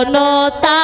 Janata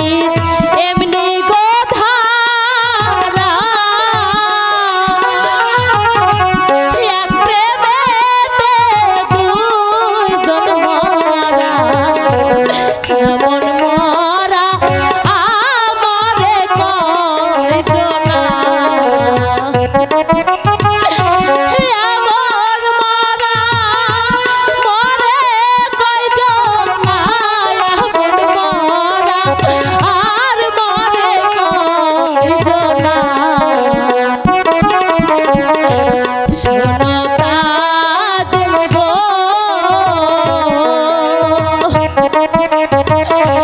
Yeah.